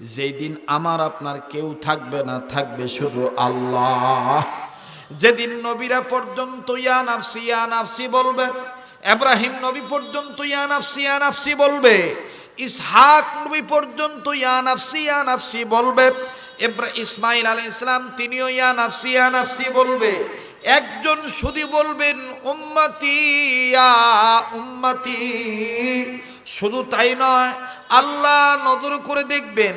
যেই দিন আমার আপনার কেউ থাকবে না, থাকবে শুধু আল্লাহ। যেদিন নবীরা পর্যন্ত, ইয়া নাফসি ইয়া নাফসি বলবে, এব্রাহিম নবী পর্যন্ত, ইয়া নাফসি ইয়া নাফসি বলবে, ইসহাক নবী পর্যন্ত, ইয়া নাফসি ইয়া নাফসি বলবে, এব্রা ইসমাইল আলাইহিস ইসলাম তিনিও ইয়া নাফসি ইয়া নাফসি বলবে। একজন শুধু বলবেন, উম্মতি, ইয়া উম্মতি। শুধু তাই নয় আল্লাহ নজর করে দেখবেন,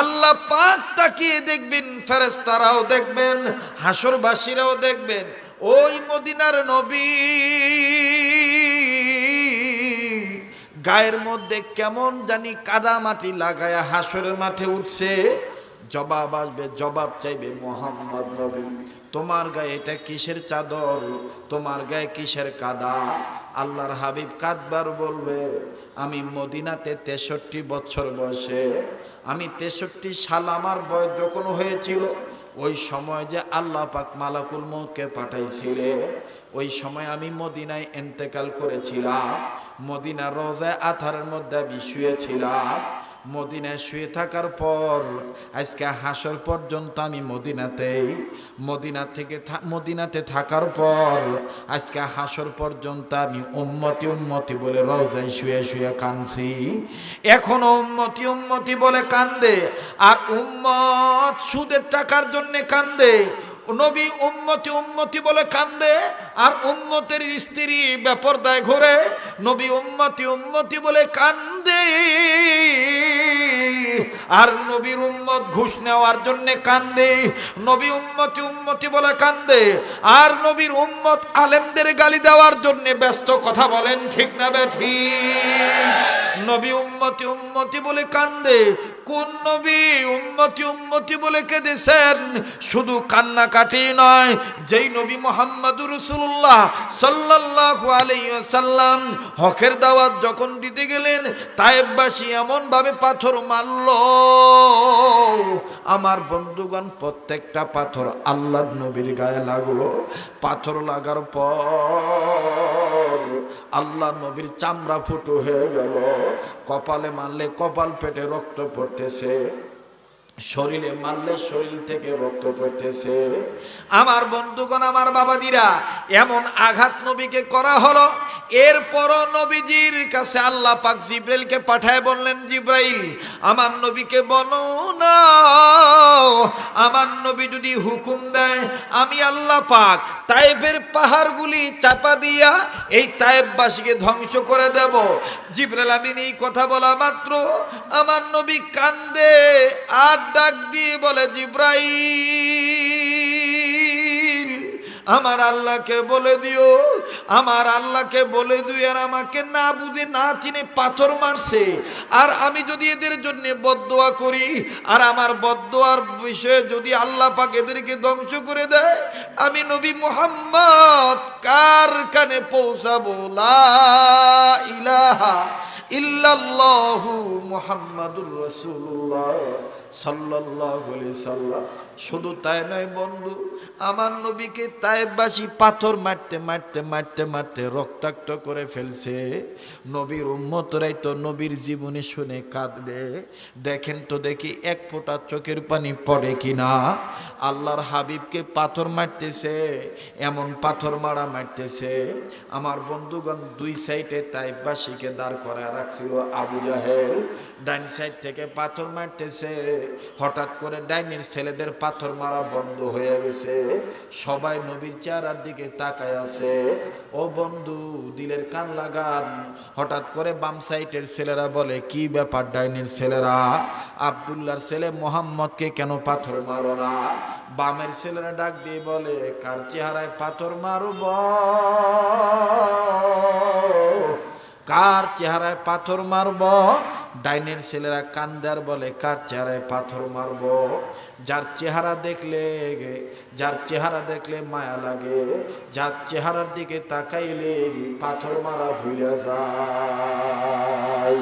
আল্লাহ পাক তাকিয়ে দেখবেন ফেরেস্তারাও দেখবেন হাসরবাসীরাও দেখবেন, ওই মদিনার নবী গায়ের মধ্যে কেমন জানি কাদা মাটি লাগায়া হাসরের মাঠে উঠছে, জবাব আসবে, জবাব চাইবে মোহাম্মদ নবী। তোমার গায়ে এটা কিসের চাদর? তোমার গায়ে কিসের কাদা? আল্লাহর হাবিব কাতবার বলবে, আমি মদিনাতে তেষট্টি বছর বয়সে, আমি তেষট্টি সাল আমার বয়স যখন হয়েছিল, ওই সময় যে আল্লাহ পাক মালাকুল মৌকে পাঠাইছিলে, ওই সময় আমি মদিনায় এন্তেকাল করেছিলাম মদিনা রোজায় আথারের মধ্যে আমি শুয়েছিলাম মদিনায় শুয়ে থাকার পর, আজকে হাসর পর্যন্ত আমি মদিনাতেই, মদিনা থেকে মদিনাতে থাকার পর, আজকে হাসর পর্যন্ত আমি উম্মতি উম্মতি বলে রোজায় শুয়ে শুয়ে কানছি এখনও উম্মতি উম্মতি বলে কান্দে, আর উম্মত সুদের টাকার জন্য কান্দে। নবী উম্মতি উম্মতি বলে কান্দে, আর উম্মতের স্ত্রী বেপরদায় ঘোরে, নবী উম্মতি উম্মতি বলে কান্দে। আর নবীর উম্মত ঘুষ নেওয়ার জন্য কান্দে, নবী উম্মতি উম্মতি বলে কান্দে, আর নবীর উম্মত আলেমদের গালি দেওয়ার জন্য ব্যস্ত কথা বলেন, ঠিক না বেঠি নবী উম্মতি উম্মতি বলে কান্দে। কোন নবী উম্মতি উম্মতি বলে কেঁদেছেন? শুধু কান্নাকাটি নয়, যেই নবী মোহাম্মদুর রসুল্লাহ সাল্লাল্লাহু আলাইহি সাল্লাম হকের দাওয়াত যখন দিতে গেলেন, তায়েববাসী এমন ভাবে পাথর মারল, আমার বন্ধুগণ, প্রত্যেকটা পাথর আল্লাহ নবীর গায়ে লাগল। পাথর লাগার পর আল্লাহ নবীর চামড়া ফুটো হয়ে গেল। কপালে মারলে কপাল পেটে রক্ত পড়তেছে। শরীরে মারলে শরীর থেকে রক্ত পড়তেছে। আমার বন্ধুগণ, আমার বাবাদিরা, এমন আঘাত নবীকে করা হলো। এরপরও নবীজির কাছে আল্লাহ পাক জিব্রাইলকে পাঠায় বললেন, জিব্রাইল, আমার নবীকে বলো না। আমার নবী যদি হুকুম দেয়, আমি আল্লাহ পাক তায়েফের পাহাড়গুলি চাপা দিয়া এই তায়েববাসীকে ধ্বংস করে দেব। জিব্রাইল আমিন এই কথা বলা মাত্র। আমার নবী কান্দে আর ডাক দিয়ে বলে, জিব্রাইল, আমার আল্লাহকে বলে দিও, আমার আল্লাহকে বলে দিও আর আমাকে না বুঝে, না চিনে পাথর মারছে। আর আমি যদি এদের জন্য বদোয়া করি, আর আমার বদদোয়ার বিষয়ে যদি আল্লাহ পাক এদেরকে ধ্বংস করে দেয়, আমি নবী মোহাম্মদ কার কানে পৌঁছাবো? লা ইলাহা ইল্লাল্লাহু শুধু তাই নয় বন্ধু, আমার নবীকে তাইবাসী পাথর মারতে মারতে মারতে মারতে রক্তাক্ত করে ফেলছে। নবীর উম্মতরাই তো নবীর জীবনে শুনে কাঁদবে। দেখেন তো দেখি এক ফোঁটা চোখের পানি পড়ে কিনা। আল্লাহর হাবিবকে পাথর মারতেছে, এমন পাথর মারা মারতেছে। আমার বন্ধুগণ দুই সাইডে তাইবাসীকে দাঁড় করায় রাখছিল আবু জাহেল। ডাইন সাইড থেকে পাথর মারতেছে। হঠাৎ করে ডাইনের ছেলেদের পাথর মারা বন্ধ হয়ে গেছে। সবাই নবীর চেহারার দিকে তাকায় আছে। ও বন্ধু, দিলের কান লাগান। হঠাৎ করে বাম সাইডের ছেলেরা বলে, কি ব্যাপার ডাইনের ছেলেরা? আবদুল্লার ছেলে মোহাম্মদকে কেন পাথর মারো না? বামের ছেলেরা ডাক দিয়ে বলে, কার চেহারায় পাথর মারব? কার চেহারায় পাথর মারব? ডাইনের ছেলেরা কান্দার বলে, কার চেহারায় পাথর মারব? যার চেহারা দেখলে যার চেহারা দেখলে মায়া লাগে, যার চেহারার দিকে তাকাইলে পাথর মারা ভুলে যায়।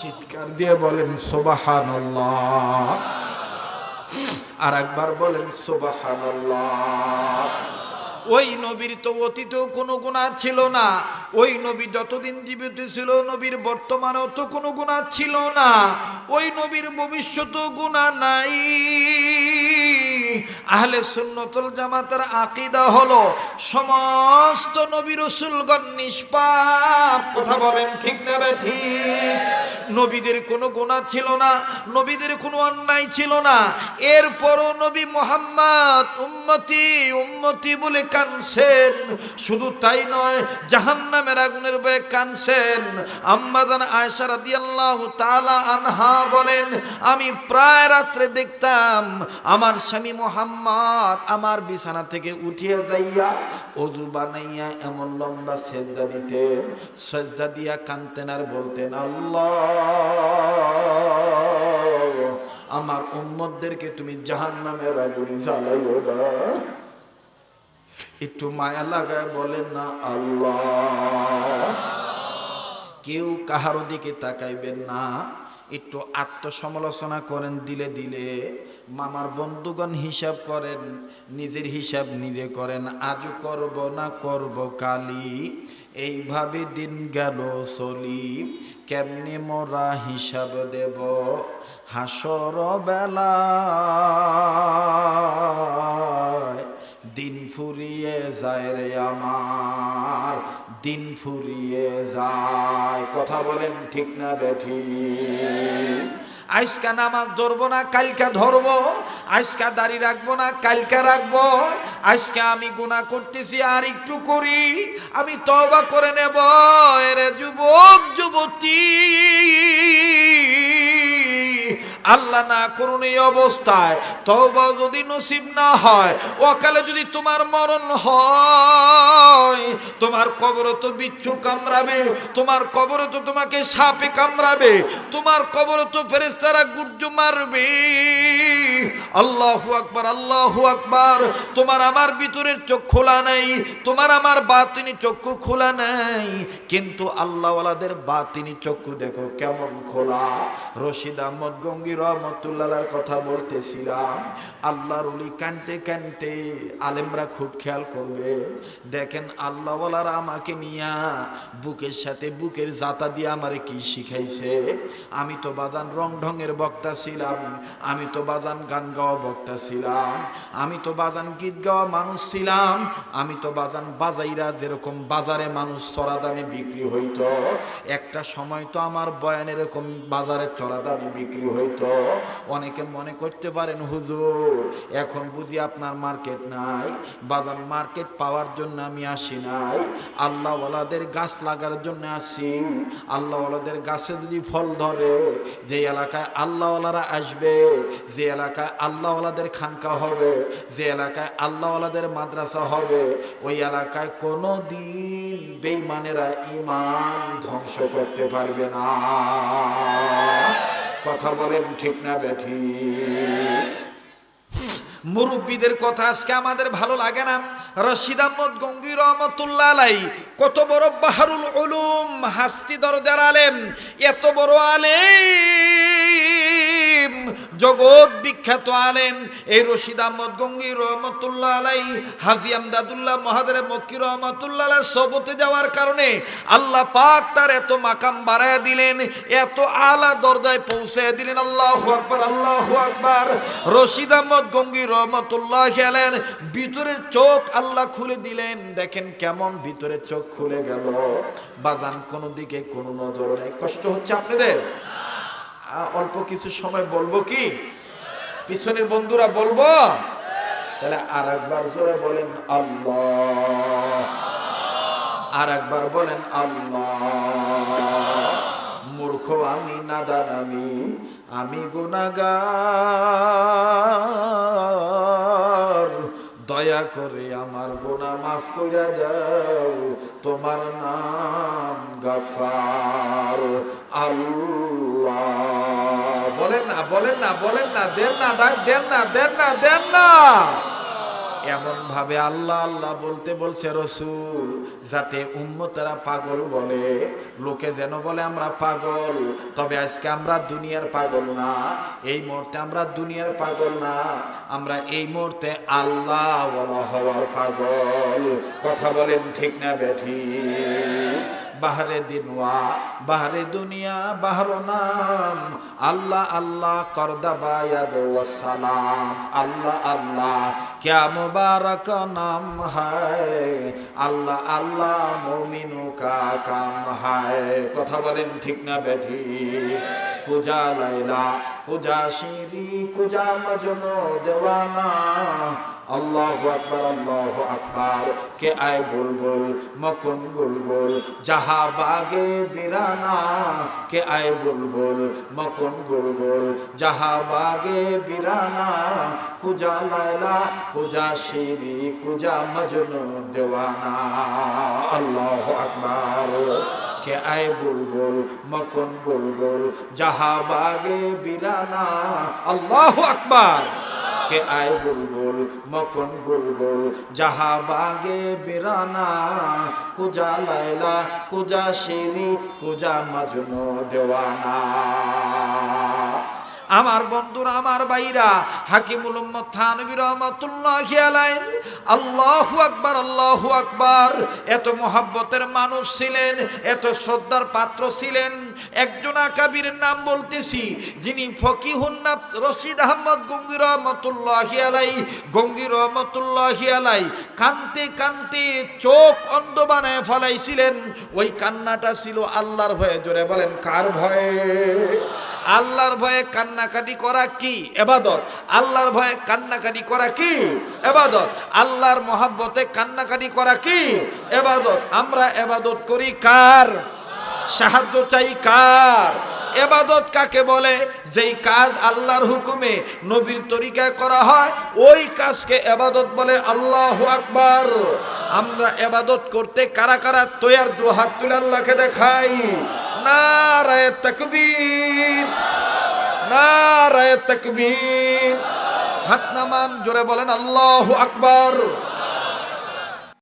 চিৎকার দিয়ে বলেন সোবাহান আর একবার বলেন সোবাহান ওই নবীর তো অতীতেও কোনো গুণা ছিল না। ওই নবী যতদিন জীবিত ছিল, নবীর বর্তমানেও তো কোনো গুণা ছিল না। ওই নবীর ভবিষ্যতেও গুণা নাই। আহলে সুন্নতুল জামাতের আকিদা হলো, সমস্ত নবী রসুলগণ নিষ্পাপ। কথা বলেন ঠিক না ঠিক? নবীদের কোনো গুণা ছিল না, নবীদের কোনো অন্যায় ছিল না। এরপরও নবী মোহাম্মদ উম্মতি উম্মতি বলে কানছেন শুধু তাই নয়, জাহান্নামের আগুনের বয়ে কানছেন আম্মাদান আয়সা রাদিয়াল্লাহু তাআলা আনহা বলেন, আমি প্রায় রাত্রে দেখতাম আমার স্বামী মোহাম্মদ আমার বিছানা থেকে উঠিয়া যাইয়া অজু বানাইয়া এমন লম্বা সেজদা দিতেন। সেজদা দিয়া কানতেন আর বলতেন, আল্লাহ আমার উম্মতদেরকে তুমি জাহান নামের আগুনি জ্বালাইও না। একটু মায়া লাগায় বলেন না, আল্লাহ। কেউ কাহারো দিকে তাকাইবেন না। একটু আত্মসমালোচনা করেন, দিলে দিলে। মামার বন্ধুগণ হিসাব করেন, নিজের হিসাব নিজে করেন। আজও করব না করব কালি, এইভাবে দিন গেল চলি। কেমনি মোরা হিসাব দেব? হাসর বেলা। দিন ফুরিয়ে যায় রে আমার। দিন ফুরিয়ে যায়। কথা বলেন ঠিক না বেঠি? আজকা নামাজ ধরবো না, কালকা ধরবো। আজকা দাড়ি রাখব না, কালকা রাখব। আজকে আমি গুণা করতেছি আর একটু করি, আমি তবা করে নেব। এর যুবক, যুবতী আল্লাহ না করুন এই অবস্থায়, তওবা যদি নসিব না হয় অকালে যদি তোমার মরণ হয়, তোমার কবরে তো বিচ্ছু কামড়াবে, তোমার কবরে তো তোমাকে সাপে কামড়াবে, তোমার কবরে তো ফেরেস্তারা গুর্জু মারবে। আল্লাহু আকবার আল্লাহু আকবার, তোমার আমার ভিতরের চোখ খোলা নাই, তোমার আমার বাতিনি চক্ষু খোলা নাই, কিন্তু আল্লাহওয়ালাদের বাতিনি চক্ষু দেখো কেমন খোলা। রশিদ আহমদ গঙ্গি রহমতুল্লাহর কথা বলতেছিলাম। আল্লাহর উলি কানতে কানতে আলেমরা খুব খেয়াল করবে। দেখেন আল্লাহওয়ালারা আমাকে নিয়া বুকের সাথে বুকের জাতা দিয়ে আমারে কি শিখাইছে? আমি তো বাজান রং ঢঙের বক্তা ছিলাম, আমি তো বাজান গান গাওয়া বক্তা ছিলাম, আমি তো বাজান গীত গাওয়া মানুষ ছিলাম, আমি তো বাজান বাজাইরা যেরকম বাজারে মানুষ চড়া দামে বিক্রি হইতো, একটা সময় তো আমার বয়ান এরকম বাজারে চড়া দামে বিক্রি হইতো। অনেকে মনে করতে পারেন, হুজুর, এখন বুঝি আপনার মার্কেট নাই, বাজার মার্কেট পাওয়ার জন্য আমি আসি নাই, আল্লাহওয়ালাদের গাছ লাগার জন্য আসি, আল্লাহওয়ালাদের গাছে যদি ফল ধরে, যে এলাকায় আল্লাহওয়ালারা আসবে, যে এলাকায় আল্লাহওয়ালাদের খানকা হবে, যে এলাকায় আল্লাহওয়ালাদের মাদ্রাসা হবে, ওই এলাকায় কোনো দিন বেইমানেরা ইমান ধ্বংস করতে পারবে না। কথা বলেন ঠিক না বেঠি মুরব্বীদের কথা আজকে আমাদের ভালো লাগে না। রশিদ আহমদ গঙ্গি রহমতুল্লাহ আলাই, কত বড় বাহারুল উলুম, হাস্তি দরজার আলেম, এত বড় আলেম জগৎ বিখ্যাত আলেম, এই রশিদ আহমদ গঙ্গি রহমতুল্লাহ আলাই, হাজি আমদাদুল্লাহ মহাদের মক্কি রহমতুল্লাহ সবতে যাওয়ার কারণে আল্লাহ পাক তার এত মাকাম বাড়ায় দিলেন, এত আলা দরজায় পৌঁছে দিলেন। আল্লাহ আকবার আল্লাহ আকবার। রশিদ আহমদ গঙ্গি রহমতুল্লাহ গেলেন ভিতরের চোখ আল্লাহ খুলে দিলেন। দেখেন কেমন ভিতরে চোখ খুলে গেল। বাজান কোনো দিকে কোনো নজর নেই। কষ্ট হচ্ছে আপনাদের? অল্প কিছু সময় বলব কি? পিছনের বন্ধুরা বলব? তাহলে আর একবার জোরে বলেন আর একবার বলেন মূর্খ আমি, নাদান আমি আমি গুনাগার দয়া করে আমার গোনা মাফ করে দাও, তোমার নাম গাফার। আল্লাহ। বলেন না বলেন না বলেন না দেন না দেন না দেন না দেন না এমন ভাবে আল্লাহ আল্লাহ বলতে বলছে রসুল, যাতে উম্মতেরা পাগল বলে, লোকে যেন বলে আমরা পাগল। তবে আজকে আমরা দুনিয়ার পাগল না, এই মুহূর্তে আমরা দুনিয়ার পাগল না, আমরা এই মুহূর্তে আল্লাহ হওয়ার পাগল। কথা বলেন ঠিক না বেঠি? বাহারে দিনওয়া, বাহারে দুনিয়া, বাহর নাম। আল্লাহ আল্লাহ করদা বায়াদ সালাম। আল্লাহ আল্লাহ क्या मुबारक नाम है আল্লাহ আল্লাহ মমিনু কা কাম হায় কথা বলেন ঠিক না বেঠি পূজা লাইলা পূজা শিরি পূজা মজনু দেওয়ানা আল্লাহ আকবর আল্লাহ আকবর কে আয় বুলবুল মকুন বুলবুল যাহা বাগে বিরানা, কে আয় বুলবুল মকুন বুলবুল যাহা বাগে বিরানা, কুজা লাইলা কুজা শিরি কুজা মজনু দেওয়ানা। আল্লাহ আকবর। কে আয় বুলবুল মকুন বুলবুল যাহা বাগে বিরানা, আল্লাহ আকবর। কে আয়? বুলবুল মকন বুলবুল যাহা বাগে বেরানা, কুজা লাইলা কুজা শিরি কুজা মজনু, দেওয়ানা। আমার বন্ধুরা, আমার বাইরা হাকিমুল উম্মত থানবী রহমাতুল্লাহ আলাইন আল্লাহু আকবার আল্লাহু আকবার, এত মোহাব্বতের মানুষ ছিলেন, এত শ্রদ্ধার পাত্র ছিলেন। একজন আকাবির নাম বলতেছি, যিনি ফকিহুন্নাব রশিদ আহমদ গঙ্গি রহমতুল্লাহ আলাই গঙ্গি রহমতুল্লাহ আলাই কানতে কানতে চোখ অন্ধ বানায় ফলাইছিলেন। ওই কান্নাটা ছিল আল্লাহর ভয়ে, জোরে বলেন, কার ভয়ে? আল্লাহর ভয়ে কান্নাকাটি করা কি? এবাদত। আল্লাহর ভয়ে কান্নাকাটি করা কি? এবাদত। আল্লাহর মহাব্বতে কান্নাকাটি করা কি? এবাদত। আমরা এবাদত করি কার? সাহায্য চাই কার? এবাদত কাকে বলে? যেই কাজ আল্লাহর হুকুমে নবীর তরিকায় করা হয়, ওই কাজকে এবাদত বলে আল্লাহ আকবার। আমরা এবাদত করতে কারা কারা তৈয়ার? দু হাত তুলে আল্লাহকে দেখাই। নারায় তকবীর নারায় তকবীর। হাত নামান জোরে বলেন আল্লাহ আকবার।